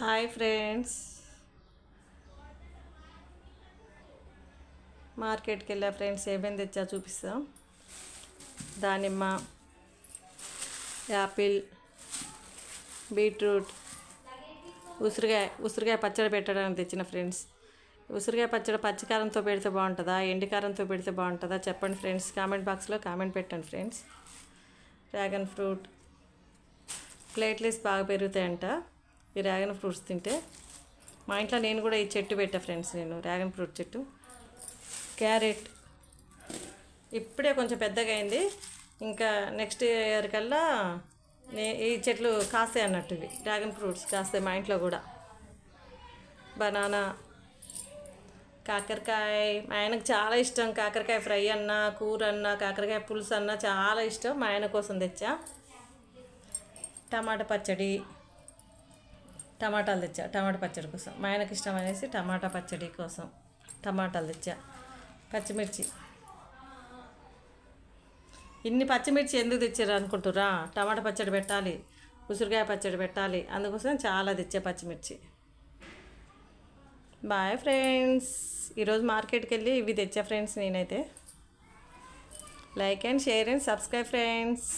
Hi friends. మార్కెట్కి వెళ్ళా friends ఏమేమి తెచ్చా చూపిస్తాం. దానిమ్మ యాపిల్ బీట్రూట్ ఉసిరికాయ ఉసిరికాయ పచ్చడి పెట్టడానికి తెచ్చిన ఫ్రెండ్స్. ఉసిరికాయ పచ్చడి పచ్చికారంతో పెడితే బాగుంటుందా ఎండికారంతో పెడితే బాగుంటుందా చెప్పండి ఫ్రెండ్స్. కామెంట్ బాక్స్లో కామెంట్ పెట్టండి ఫ్రెండ్స్. Dragon fruit. ప్లేట్లెస్ బాగా పెరుగుతాయంట. ఈ డ్రాగన్ ఫ్రూట్స్ తింటే మా ఇంట్లో నేను కూడా ఈ చెట్టు పెట్టా ఫ్రెండ్స్ నేను డ్రాగన్ ఫ్రూట్ చెట్టు. క్యారెట్ ఇప్పుడే కొంచెం పెద్దగా అయింది. ఇంకా నెక్స్ట్ ఇయర్ కల్లా నే- ఈ చెట్లు కాస్తాయి అన్నట్టు ఇవి డ్రాగన్ ఫ్రూట్స్ కాస్తాయి మా ఇంట్లో కూడా. బనానా కాకరకాయ మా ఆయనకు చాలా ఇష్టం కాకరకాయ ఫ్రై అన్న కూర అన్న కాకరకాయ పులుసు అన్న చాలా ఇష్టం. మా ఆయన కోసం తెచ్చా. టమాటా పచ్చడి టమాటాలు తెచ్చా. టమాటా పచ్చడి కోసం. మా ఆయనకి ఇష్టం అనేసి టమాటా పచ్చడి కోసం టమాటాలు తెచ్చా. పచ్చిమిర్చి. ఇన్ని పచ్చిమిర్చి ఎందుకు తెచ్చారు అనుకుంటురా టమాటా పచ్చడి పెట్టాలి. ఉసిరికాయ పచ్చడి పెట్టాలి. అందుకోసం చాలా తెచ్చా పచ్చిమిర్చి. Bye friends. ఈరోజు మార్కెట్కి వెళ్ళి ఇవి తెచ్చా ఫ్రెండ్స్ నేనైతే. Like and share and subscribe friends.